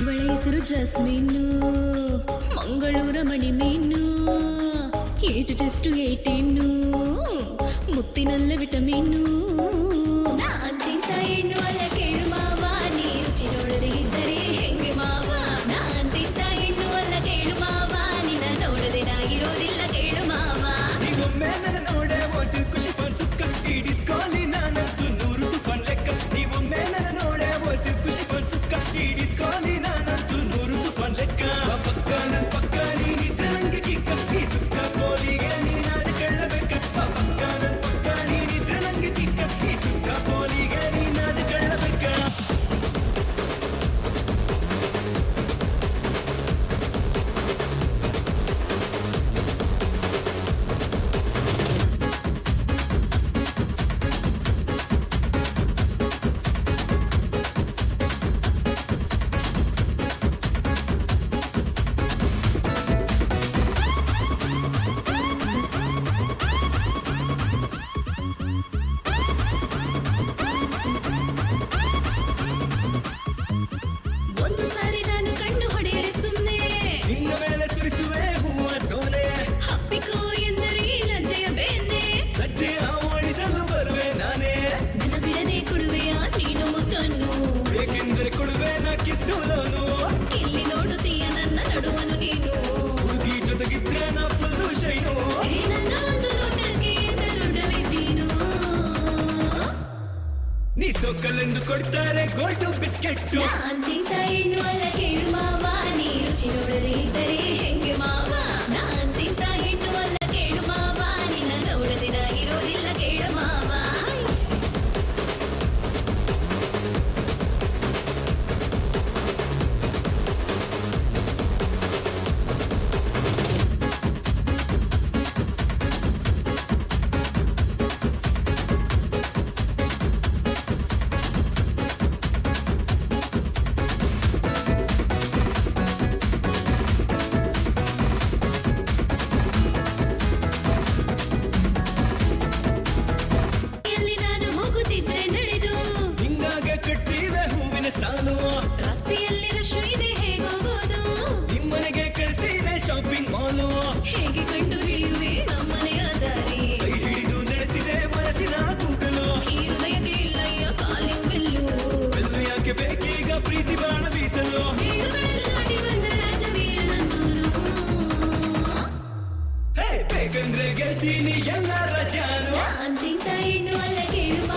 ಇವಳ ಹೆಸರು ಜಸ್ಮಿನ್ನು ಮಂಗಳೂರ ಮಣಿ ಮೀನು ಏಜ್ ಜಸ್ಟ್ ಏಟೀನು ಮುತ್ತಿನಲ್ಲ ವಿಟಮಿನ್ನು ನಾಚಿಂತ ಹೆಣ್ಣು ಅಲ್ಲ ಕೇಳು ಮಾವ ನೀಚಿ ನೋಡದೆ ಇದ್ದರೆ ಹೆಂಗೆ ಮಾವ ನಾಚಿಂತ ಹೆಣ್ಣು ಕೇಳು ಮಾವ ನಿನ್ನ ನೋಡದೆ ನಾಗಿರೋದಿಲ್ಲ ಕೇಳು ಮಾವ ಖುಷಿ ಪಡಿಸುತ್ತ What's that? ನೀ ಸೋಕಲೊಂದು ಕೊಡ್ತಾರೆ ಗೋಲ್ಡು ಬಿಸ್ಕೆಟ್ ಮಾವ. ಮೆಲ್ಲಗ ಪ್ರೀತಿ ಬಾಣ ಬೀಸಲು ಬೇಕಂದ್ರೆ ಗೆಲ್ತೀನಿ ಎಲ್ಲರ ಜಾನು ಅಂತಿಂತ ಹೆಣ್ಣು ಅಲ್ಲ ಕೇಳುವ